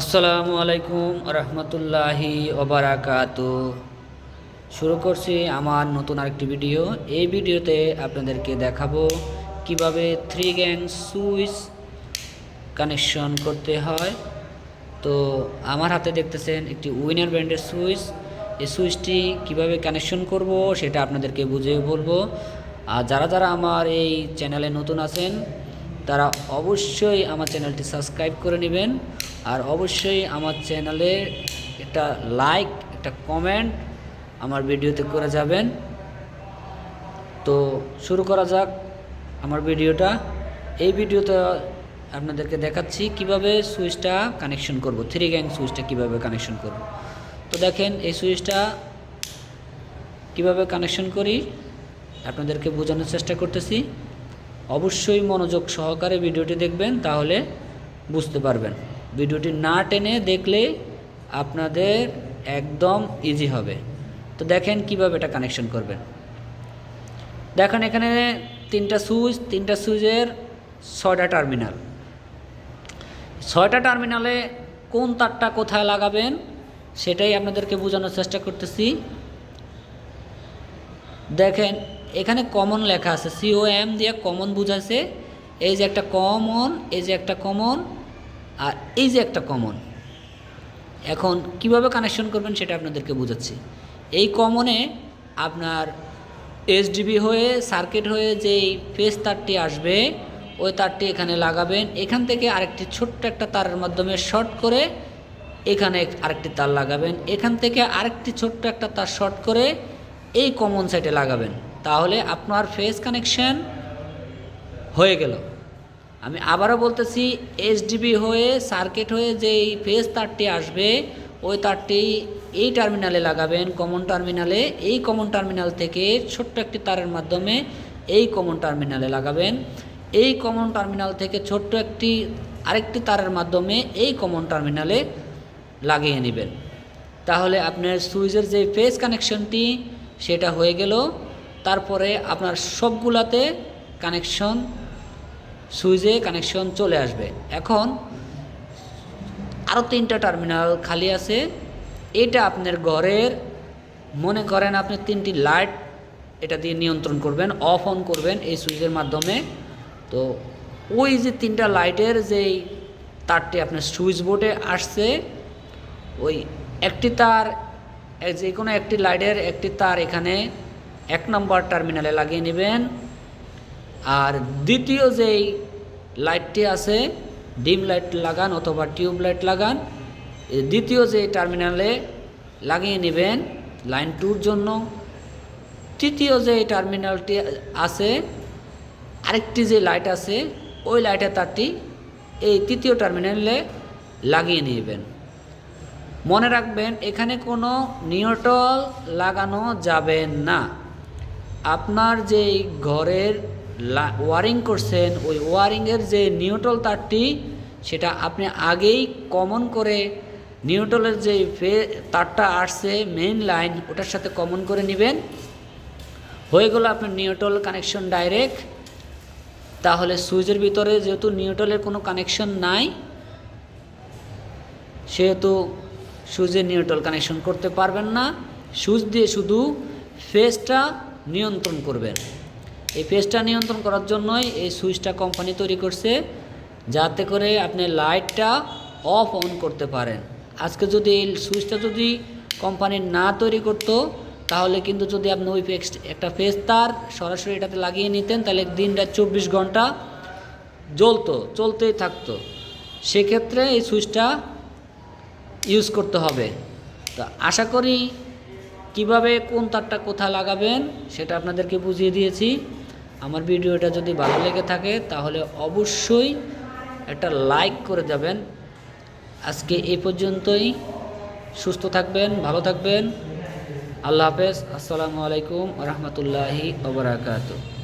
আসসালামু আলাইকুম রহমতুল্লাহি ওবারাকাত। শুরু করছি আমার নতুন আরেকটি ভিডিও। এই ভিডিওতে আপনাদেরকে দেখাবো কীভাবে থ্রি গ্যাং সুইচ কানেকশন করতে হয়। তো আমার হাতে দেখতেছেন একটি উইনার ব্র্যান্ডের সুইচ এই সুইচটি কীভাবে কানেকশন করব সেটা আপনাদেরকে বুঝিয়ে বলব। আর যারা যারা আমার এই চ্যানেলে নতুন আছেন তারা অবশ্যই আমার চ্যানেলটি সাবস্ক্রাইব করে নেবেন আর অবশ্যই আমার চ্যানেলে একটা লাইক, একটা কমেন্ট আমার ভিডিওতে করে যাবেন। তো শুরু করা যাক আমার ভিডিওটা। এই ভিডিওতে আপনাদেরকে দেখাচ্ছি কীভাবে সুইচটা কানেকশন করব, থ্রি গ্যাং সুইচটা কীভাবে কানেকশন করব। তো দেখেন, এই সুইচটা কীভাবে কানেকশন করি, আপনাদেরকে বোঝানোর চেষ্টা করতেছি। অবশ্যই মনোযোগ সহকারে ভিডিওটি দেখবেন, তাহলে বুঝতে পারবেন। ভিডিওটি না টেনে দেখলে আপনাদের একদম ইজি হবে। তো দেখেন কীভাবে এটা কানেকশন করবেন। দেখেন এখানে তিনটা সুইচ, তিনটা সুইচের ছয়টা টার্মিনাল। ছয়টা টার্মিনালে কোন তারটা কোথায় লাগাবেন, সেটাই আপনাদেরকে বোঝানোর চেষ্টা করতেছি। দেখেন এখানে কমন লেখা আছে। সিও এম দিয়ে কমন বুঝাছে এই যে একটা কমন এই যে একটা কমন আর এই যে একটা কমন এখন কীভাবে কানেকশন করবেন সেটা আপনাদেরকে বোঝাচ্ছি। এই কমনে আপনার এসডিবি হয়ে সার্কিট হয়ে যেই ফেস তারটি আসবে, ওই তারটি এখানে লাগাবেন। এখান থেকে আরেকটি ছোট্ট একটা তারের মাধ্যমে শর্ট করে এখানে আরেকটি তার লাগাবেন। এখান থেকে আরেকটি ছোট্ট একটা তার শর্ট করে এই কমন সাইটে লাগাবেন। তাহলে আপনার ফেস কানেকশন হয়ে গেল। আমি আবারও বলতেছি এসডিবি হয়ে সার্কিট হয়ে যেই ফেস তারটি আসবে, ওই তারটি এই টার্মিনালে লাগাবেন কমন টার্মিনালে এই কমন টার্মিনাল থেকে ছোট্ট একটি তারের মাধ্যমে এই কমন টার্মিনালে লাগাবেন। এই কমন টার্মিনাল থেকে ছোট্ট একটি আরেকটি তারের মাধ্যমে এই কমন টার্মিনালে লাগিয়ে নেবেন। তাহলে আপনার সুইচের যে ফেস কানেকশনটি সেটা হয়ে গেল। তারপরে আপনার সবগুলাতে কানেকশন সুইচে কানেকশন চলে আসবে। এখন আরও তিনটা টার্মিনাল খালি আছে। এটা আপনার ঘরের, মনে করেন আপনি তিনটি লাইট এটা দিয়ে নিয়ন্ত্রণ করবেন অফ অন করবেন এই সুইচের মাধ্যমে। তো ওই যে তিনটা লাইটের যেই তারটি আপনার সুইচ বোর্ডে আসছে, ওই একটি তার যে কোনো একটি লাইটের একটি তার এখানে এক নম্বর টার্মিনালে লাগিয়ে নেবেন। আর দ্বিতীয় যেই লাইটটি আছে ডিম লাইট লাগান অথবা টিউব লাইট লাগান দ্বিতীয় যে টার্মিনালে লাগিয়ে নেবেন লাইন টুর জন্য। তৃতীয় যে টার্মিনালটি আছে, আরেকটি যে লাইট আছে, ওই লাইটের তারটি এই তৃতীয় টার্মিনালে লাগিয়ে নেবেন। মনে রাখবেন, এখানে কোনো নিউট্রল লাগানো যাবে না। আপনার যে ঘরের ওয়ারিং করছেন, ওই ওয়ারিংয়ের যে নিউট্রল তারটি, সেটা আপনি আগেই কমন করে নিউট্রলের যে ফে, তারটা আসছে মেইন লাইন ওটার সাথে কমন করে নেবেন। হয়ে গেল আপনার নিউট্রল কানেকশন ডাইরেক্ট তাহলে সুইচের ভিতরে যেহেতু নিউট্রলের কোনো কানেকশন নাই, সেহেতু সুইচে নিউট্রাল কানেকশন করতে পারবেন না। সুইচ দিয়ে শুধু ফেসটা নিয়ন্ত্রণ করবেন। এই ফেসটা নিয়ন্ত্রণ করার জন্যই এই সুইচটা কোম্পানি তৈরি করছে, যাতে করে আপনি লাইটটা অফ অন করতে পারেন। আজকে যদি এই সুইচটা যদি কোম্পানি না তৈরি করতো, তাহলে কিন্তু যদি আপনি ওই ফেক্স একটা ফেস তার সরাসরি এটাতে লাগিয়ে নিতেন, তাহলে দিন রাত চব্বিশ ঘণ্টা জ্বলতো, চলতেই থাকতো। সেক্ষেত্রে এই সুইচটা ইউজ করতে হবে। তো আশা করি কীভাবে কোন তারটা কোথায় লাগাবেন সেটা আপনাদেরকে বুঝিয়ে দিয়েছি। আমার ভিডিওটা যদি ভালো লেগে থাকে, তাহলে অবশ্যই একটা লাইক করে যাবেন। আজকে এই পর্যন্তই। সুস্থ থাকবেন, ভালো থাকবেন। আল্লাহ হাফেজ। আসসালামু আলাইকুম রহমতুল্লাহি ওবরাকাতু